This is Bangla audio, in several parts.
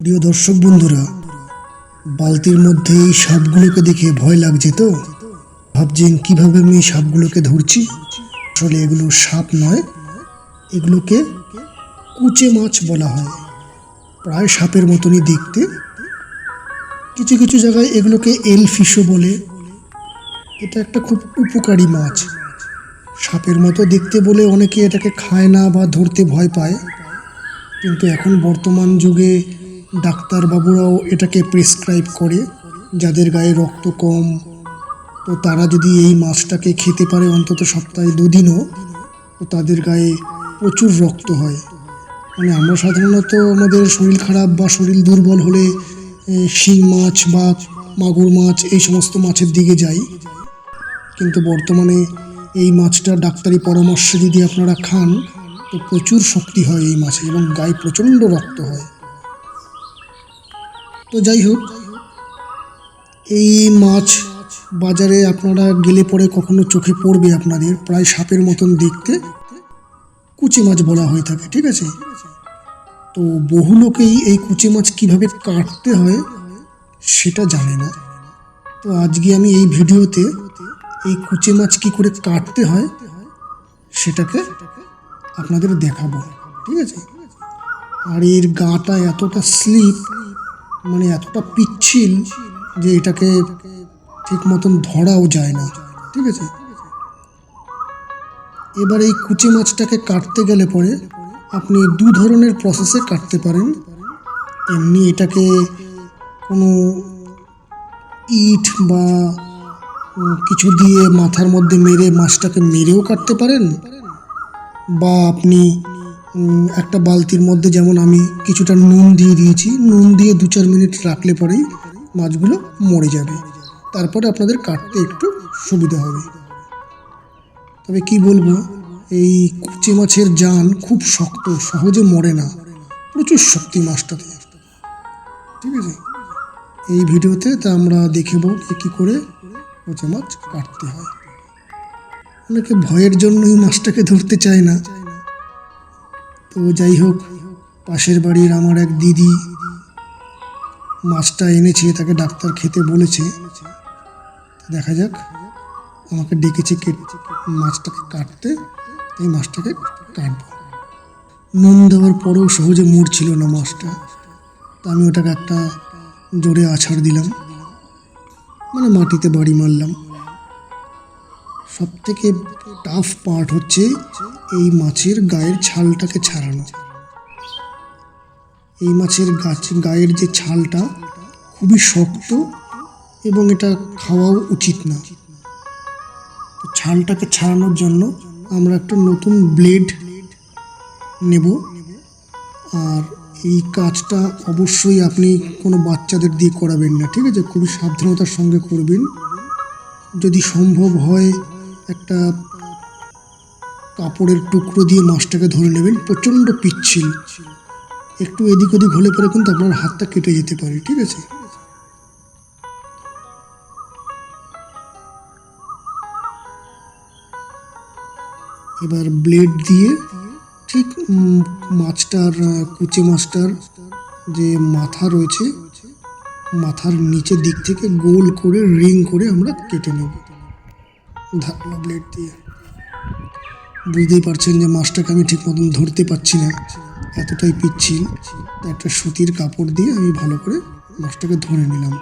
প্রিয় দর্শক বন্ধুরা, বালতির মধ্যে এই সাপগুলোকে দেখে ভয় লাগছে তো? ভাবছেন কীভাবে আমি এই সাপগুলোকে ধরছি? আসলে এগুলো সাপ নয়, এগুলোকে কুচে মাছ বলা হয়। প্রায় সাপের মতনই দেখতে। কিছু কিছু জায়গায় এগুলোকে এল ফিশও বলে। এটা একটা খুব উপকারী মাছ। সাপের মতো দেখতে বলে অনেকে এটাকে খায় না বা ধরতে ভয় পায়। কিন্তু এখন বর্তমান যুগে ডাক্তারবাবুরাও এটাকে প্রেসক্রাইব করে, যাদের গায়ে রক্ত কম। তো তারা যদি এই মাছটাকে খেতে পারে অন্তত সপ্তাহে দুদিনও, তো তাদের গায়ে প্রচুর রক্ত হয়। মানে আমরা সাধারণত আমাদের শরীর খারাপ বা শরীর দুর্বল হলে শিং মাছ বা মাগুর মাছ এই সমস্ত মাছের দিকে যাই। কিন্তু বর্তমানে এই মাছটা ডাক্তারি পরামর্শে যদি আপনারা খান, তো প্রচুর শক্তি হয় এই মাছে এবং গায়ে প্রচণ্ড রক্ত হয়। তো যাই হোক, এই মাছ বাজারে আপনারা গেলে পরে কখনো চোখে পড়বে আপনাদের, প্রায় সাপের মতন দেখতে। কুচি মাছ বলা হয়ে থাকে, ঠিক আছে? তো বহু লোকেই এই কুচি মাছ কীভাবে কাটতে হয় সেটা জানে না। তো আজকে আমি এই ভিডিওতে এই কুচি মাছ কি করে কাটতে হয় সেটাকে আপনাদের দেখাবো, ঠিক আছে? আর এর গাটা এতটা স্লিপ মানে এতটা পিচ্ছিল যে এটাকে ঠিক মতন ধরাও যায় না, ঠিক আছে? এবার এই কুচি মাছটাকে কাটতে গেলে পরে আপনি দু ধরনের প্রসেসে কাটতে পারেন। এমনি এটাকে কোনো ইট বা কিছু দিয়ে মাথার মধ্যে মেরে মাছটাকে মেরেও কাটতে পারেন। বা আপনি একটা বালতির মধ্যে যেমন আমি কিছুটা নুন দিয়ে দিয়েছি, নুন দিয়ে দু চার মিনিট রাখলে পরেই মাছগুলো মরে যাবে। তারপরে আপনাদের কাটতে একটু সুবিধা হবে। তবে কি বলব, এই কুচে মাছের জান খুব শক্ত, সহজে মরে না। প্রচুর শক্তি মাছটাতে। ঠিক আছে? এই ভিডিওতে তা আমরা দেখব কী করে কুচে মাছ কাটতে হয়। অনেকে ভয়ের জন্য এই মাছটাকে ধরতে চায় না। তো যাই হোক, পাশের বাড়ির আমার এক দিদি মাছটা এনেছে, তাকে ডাক্তার খেতে বলেছে। দেখা যাক, আমাকে ডেকেছে মাছটাকে কাটতে, এই মাছটাকে কাটবো। নুন দেওয়ার পরেও সহজে মরছিল না মাছটা। তা আমি ওটাকে একটা জোরে আছাড় দিলাম। মানে মাটিতে বাড়ি মারলাম। সব থেকে টাফ পার্ট হচ্ছে এই মাছের গায়ের ছালটাকে ছাড়ানো। এই মাছের গাছ, গায়ের যে ছালটা খুবই শক্ত এবং এটা খাওয়াও উচিত না। ছালটাকে ছাড়ানোর জন্য আমরা একটা নতুন ব্লেড নেব। আর এই কাজটা অবশ্যই আপনি কোনো বাচ্চাদের দিয়ে করাবেন না, ঠিক আছে? খুবই সাবধানতার সঙ্গে করবেন। যদি সম্ভব হয় একটা কাপড়ের টুকরো দিয়ে মাছটাকে ধরে নেবেন, প্রচণ্ড পিচ্ছিল। একটু এদিক ওদিক হলে পরে কিন্তু আপনার হাতটা কেটে যেতে পারে, ঠিক আছে? এবার ব্লেড দিয়ে ঠিক মাছটার, কুচে মাছটার যে মাথা রয়েছে, মাথার নিচের দিক থেকে গোল করে রিং করে আমরা কেটে নেব। ধারালো ব্লেড দিয়ে। বুঝতেই পারছেন যে মাছটাকে আমি ঠিক মতন ধরতে পারছি না। এতটাই পিচ্ছিল একটা সুতির কাপড় দিয়ে আমি ভালো করে মাছটাকে ধরে নিলাম।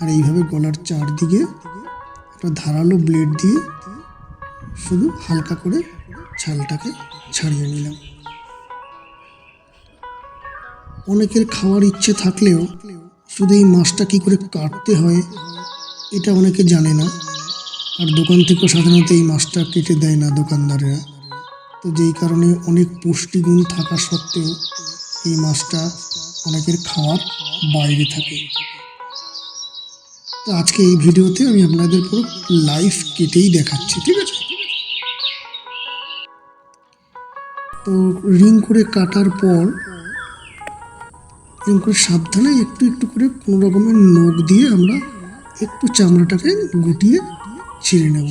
আর এইভাবে গলার চারদিকে একটা ধারালো ব্লেড দিয়ে শুধু হালকা করে ছালটাকে ছাড়িয়ে নিলাম। অনেকের খাওয়ার ইচ্ছে থাকলেও শুধু এই মাছটা কী করে কাটতে হয়, এটা অনেকে জানে না। আর দোকান থেকেও সাধারণত এই মাছটা কেটে দেয় না দোকানদারেরা। তো যেই কারণে অনেক পুষ্টিগুণ থাকা সত্ত্বেও এই মাছটা অনেকের খাওয়ার বাইরে থাকে। তো আজকে এই ভিডিওতে আমি আপনাদের পুরো লাইভ কেটেই দেখাচ্ছি, ঠিক আছে? তো রিং করে কাটার পর রিং করে সাবধানে একটু একটু করে কোনো রকমের নখ দিয়ে আমরা একটু চামড়াটাকে গুটিয়ে ছিঁড়ে নেব।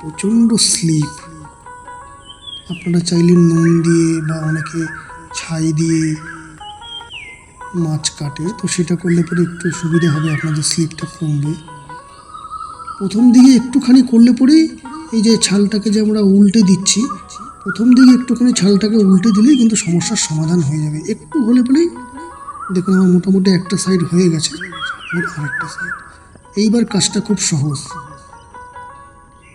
প্রচণ্ড স্লিপ। আপনারা চাইলে নুন দিয়ে বা অনেকে ছাই দিয়ে মাছ কাটে, তো সেটা করলে পরে একটু সুবিধা হবে, আপনাদের স্লিপটা কমবে। প্রথম দিকে একটুখানি করলে পরেই এই যে ছালটাকে যে আমরা উল্টে দিচ্ছি, প্রথম দিকে একটুখানি ছালটাকে উল্টে দিলেই কিন্তু সমস্যার সমাধান হয়ে যাবে। একটু হলে পরেই দেখুন, আমার মোটামুটি একটা সাইড হয়ে গেছে, এবার আরেকটা সাইড এইবার কাজটা খুব সহজ।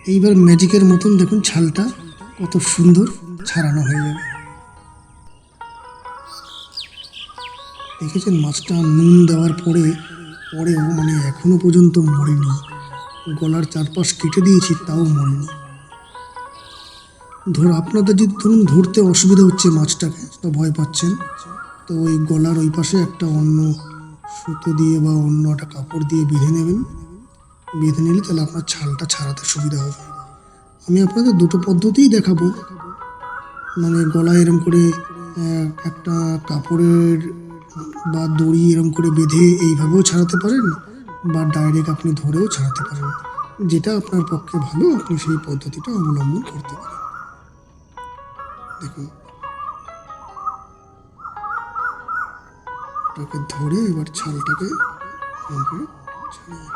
এইবার ম্যাজিকের মতন দেখুন, ছালটা কত সুন্দর ছাড়ানো হয়ে যাবে। দেখেছেন, মাছটা নুন দেওয়ার পরে, পরেও মানে এখনও পর্যন্ত মরেনি। গলার চারপাশ কেটে দিয়েছি, তাও মরেনি। ধর, আপনাদের যদি ধরুন, ধরতে অসুবিধা হচ্ছে মাছটাকে, তো ভয় পাচ্ছেন। তো ওই গলার ওই পাশে একটা অন্য সুতো দিয়ে বা অন্য একটা কাপড় দিয়ে বেঁধে নেবেন। বেঁধে নিলে তাহলে আপনার ছালটা ছাড়াতে সুবিধা হবে। আমি আপনাদের দুটো পদ্ধতিই দেখাবো। মানে গলায় এরম করে একটা কাপড়ের বা দড়ি এরম করে বেঁধে এইভাবেও ছাড়াতে পারেন বা ডাইরেক্ট আপনি ধরেও ছাড়াতে পারেন। যেটা আপনার পক্ষে ভালো, আপনি সেই পদ্ধতিটা অবলম্বন করতে পারেন। দেখুন। ওটাকে ধরে এবার ছালটাকে এরম ছাড়িয়ে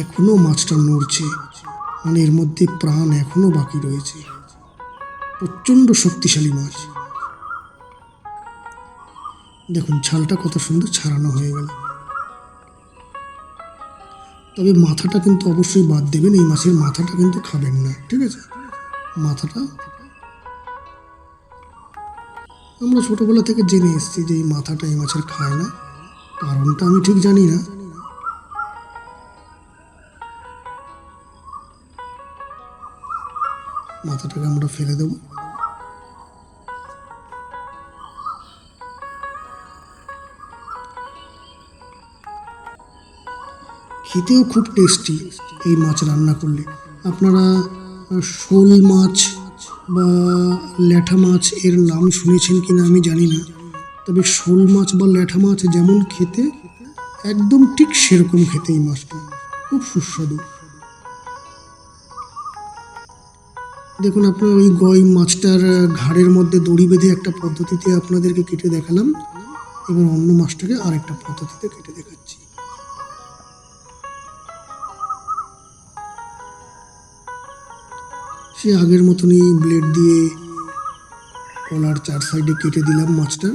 এখনও মাছটা নড়ছে মানে এর মধ্যে প্রাণ এখনও বাকি রয়েছে। প্রচণ্ড শক্তিশালী মাছ। দেখুন, ছালটা কত সুন্দর ছাড়ানো হয়ে গেল। তবে মাথাটা কিন্তু অবশ্যই বাদ দেবেন, এই মাছের মাথাটা কিন্তু খাবেন না, ঠিক আছে? মাথাটা আমরা ছোটবেলা থেকে জেনে এসেছি যে এই মাথাটা এই মাছের খায় না। কারণটা আমি ঠিক জানি না। মাথাটাকে আমরা ফেলে দেব। খেতেও খুব টেস্টি এই মাছ রান্না করলে। আপনারা শোল মাছ বা ল্যাঠা মাছ এর নাম শুনেছেন কিনা আমি জানি না। তবে শোল মাছ বা ল্যাঠা মাছ যেমন খেতে, একদম ঠিক সেরকম খেতে এই মাছটা। খুব সুস্বাদু। দেখুন, আপনার ওই গই মাছটার ঘাড়ের মধ্যে দড়ি বেঁধে একটা পদ্ধতিতে আপনাদেরকে কেটে দেখালাম। এবার অন্য মাছটাকে আরেকটা পদ্ধতিতে কেটে দেখাচ্ছি। সে আগের মতনই ব্লেড দিয়ে কলার চার সাইডে কেটে দিলাম মাছটা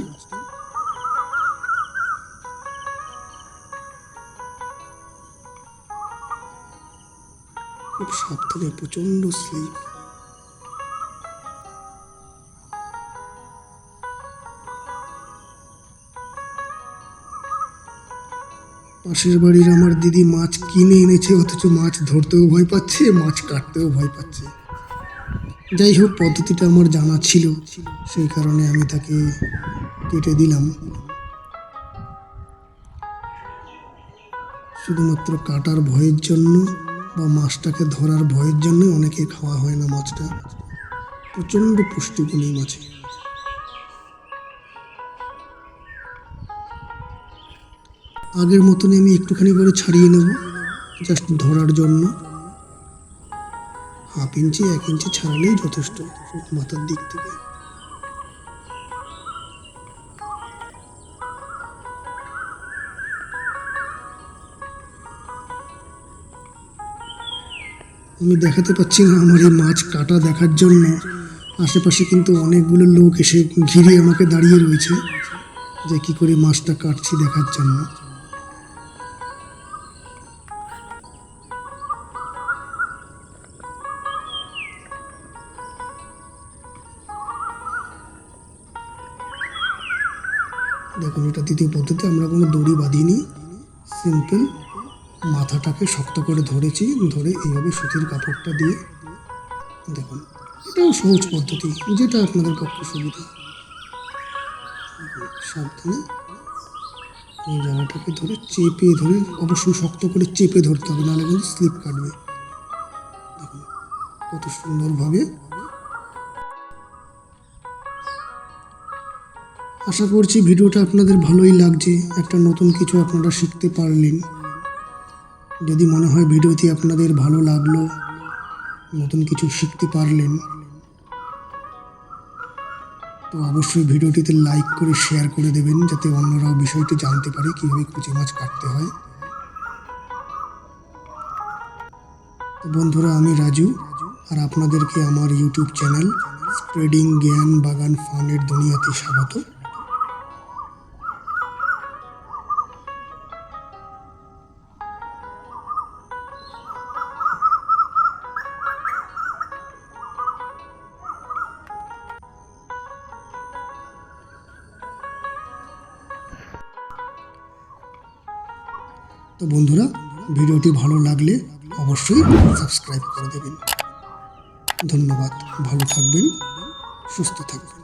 খুব সাবধানে, প্রচণ্ড স্লিপ পাশের বাড়ির আমার দিদি মাছ কিনে এনেছে, অথচ মাছ ধরতেও ভয় পাচ্ছে, মাছ কাটতেও ভয় পাচ্ছে। যাই হোক, পদ্ধতিটা আমার জানা ছিল, সেই কারণে আমি তাকে কেটে দিলাম। শুধুমাত্র কাটার ভয়ের জন্য বা মাছটাকে ধরার ভয়ের জন্য অনেকে খাওয়া হয় না মাছটা। প্রচণ্ড পুষ্টিগুণ এই মাছে। আগের মতনই আমি একটুখানি করে ছাড়িয়ে নেব জাস্ট ধরার জন্য। হাফ ইঞ্চি এক ইঞ্চি ছাড়ালেই যথেষ্ট মাথার দিক থেকে। আমি দেখাতে পাচ্ছি না আমার এই মাছ কাটা দেখার জন্য। আশেপাশে কিন্তু অনেকগুলো লোক এসে ঘিরে আমাকে দাঁড়িয়ে রয়েছে যে কি করে মাছটা কাটছি দেখার জন্য। এটা দ্বিতীয় পদ্ধতি, আমরা কোনো দড়ি বাঁধিনি সিম্পল মাথাটাকে শক্ত করে ধরেছি, ধরে এইভাবে সুতির কাপড়টা দিয়ে, দেখুন, এটাও সহজ পদ্ধতি, যেটা আপনাদের পক্ষে সুবিধা। সাবধানে এই জায়গাটাকে ধরে চেপে ধরে অবশ্যই শক্ত করে চেপে ধরতে হবে, নাহলে কিন্তু স্লিপ কাটবে। দেখুন, কত সুন্দরভাবে আশা করছি ভিডিওটা আপনাদের ভালোই লাগছে। একটা নতুন কিছু আপনারা শিখতে পারলেন। যদি মনে হয় ভিডিওটি আপনাদের ভালো লাগল, নতুন কিছু শিখতে পারলেন, তো অবশ্যই ভিডিওটিতে লাইক করে শেয়ার করে দেবেন, যাতে অন্যরাও বিষয়টি জানতে পারে, কীভাবে কুচি মাছ কাটতে হয়। তো বন্ধুরা, আমি রাজু, আর আপনাদেরকে আমার ইউটিউব চ্যানেল স্প্রেডিং জ্ঞান বাগান ফানের দুনিয়াতে স্বাগত। তো বন্ধুরা ভিডিওটি ভালো লাগলে অবশ্যই সাবস্ক্রাইব করে দেবেন। ধন্যবাদ ভালো থাকবেন সুস্থ থাকবেন।